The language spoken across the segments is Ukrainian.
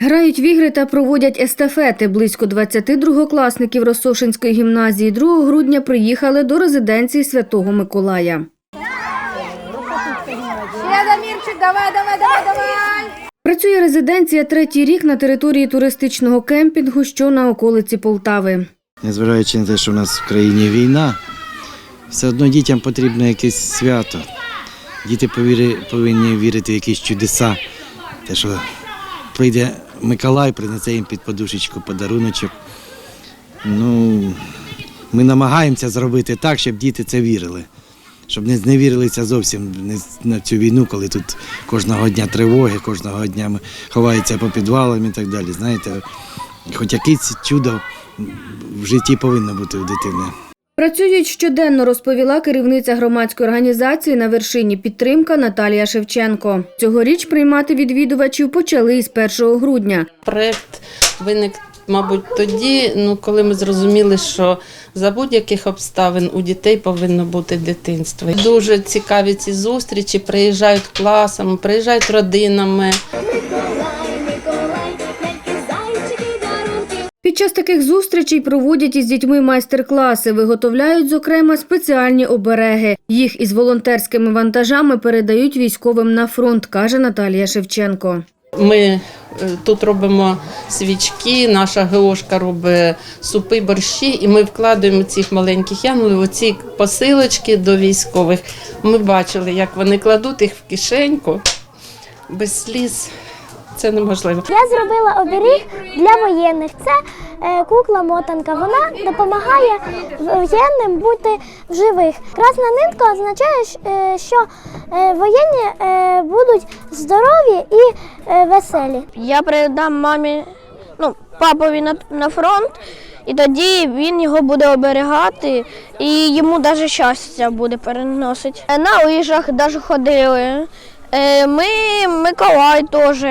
Грають в ігри та проводять естафети. Близько 20 другокласників Росошинської гімназії 2 грудня приїхали до резиденції Святого Миколая. Дамірчик, давай, давай, давай, давай. Працює резиденція третій рік на території туристичного кемпінгу, що на околиці Полтави. Незважаючи на те, що в нас в країні війна, все одно дітям потрібно якесь свято. Діти повинні вірити в якісь чудеса. Те, що прийде Миколай, принесе їм під подушечку подаруночок. Ну, ми намагаємося зробити так, щоб діти це вірили. Щоб не зневірилися зовсім на цю війну, коли тут кожного дня тривоги, кожного дня ховаються по підвалам і так далі. Знаєте, хоч якесь чудо в житті повинно бути у дитини. Працюють щоденно, розповіла керівниця громадської організації на вершині підтримка Наталія Шевченко. Цьогоріч приймати відвідувачів почали із 1 грудня. Проект виник, мабуть, тоді, ну коли ми зрозуміли, що за будь-яких обставин у дітей повинно бути дитинство. Дуже цікаві ці зустрічі, приїжджають класами, приїжджають родинами. Під час таких зустрічей проводять із дітьми майстер-класи, виготовляють, зокрема, спеціальні обереги. Їх із волонтерськими вантажами передають військовим на фронт, каже Наталія Шевченко. Ми е, тут робимо свічки, наша Геошка робить супи, борщі, і ми вкладаємо цих маленьких янголів, оці посилочки до військових. Ми бачили, як вони кладуть їх в кишеньку без сліз. Це неможливо. Я зробила оберіг для воєнних. Це е, кукла мотанка. Вона допомагає воєнним бути в живих. Красна нитка означає, е, що е, воєнні е, будуть здорові і е, веселі. Я передам мамі, ну, папові на, на фронт, і тоді він його буде оберігати, і йому навіть щастя буде переносити. На лижах навіть ходили. Ми Миколай теж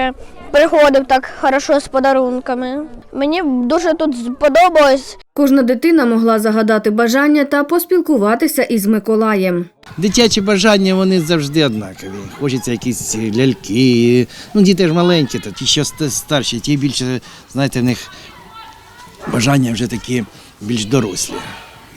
приходив так хорошо з подарунками. Мені дуже тут сподобалось. Кожна дитина могла загадати бажання та поспілкуватися із Миколаєм. Дитячі бажання вони завжди однакові. Хочеться якісь ляльки. Ну, діти ж маленькі, то ті, що старші, ті більше, знаєте, в них бажання вже такі більш дорослі.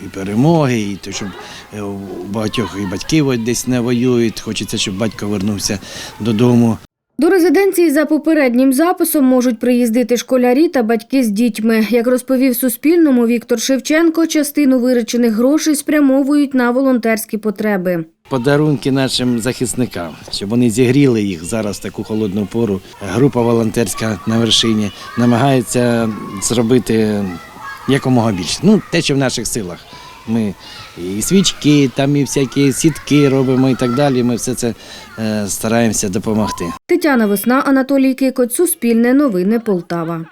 І перемоги, і то, щоб е, у багатьох і батьки десь не воюють. Хочеться, щоб батько вернувся додому. До резиденції за попереднім записом можуть приїздити школярі та батьки з дітьми. Як розповів Суспільному Віктор Шевченко, частину виручених грошей спрямовують на волонтерські потреби. Подарунки нашим захисникам, щоб вони зігріли їх зараз таку холодну пору. Група волонтерська на вершині намагається зробити якомога більше. Ну, те, що в наших силах. Ми і свічки, там і всякі сітки робимо і так далі. Ми все це е, стараємося допомогти. Тетяна Весна, Анатолій Кикоць, Суспільне новини Полтава.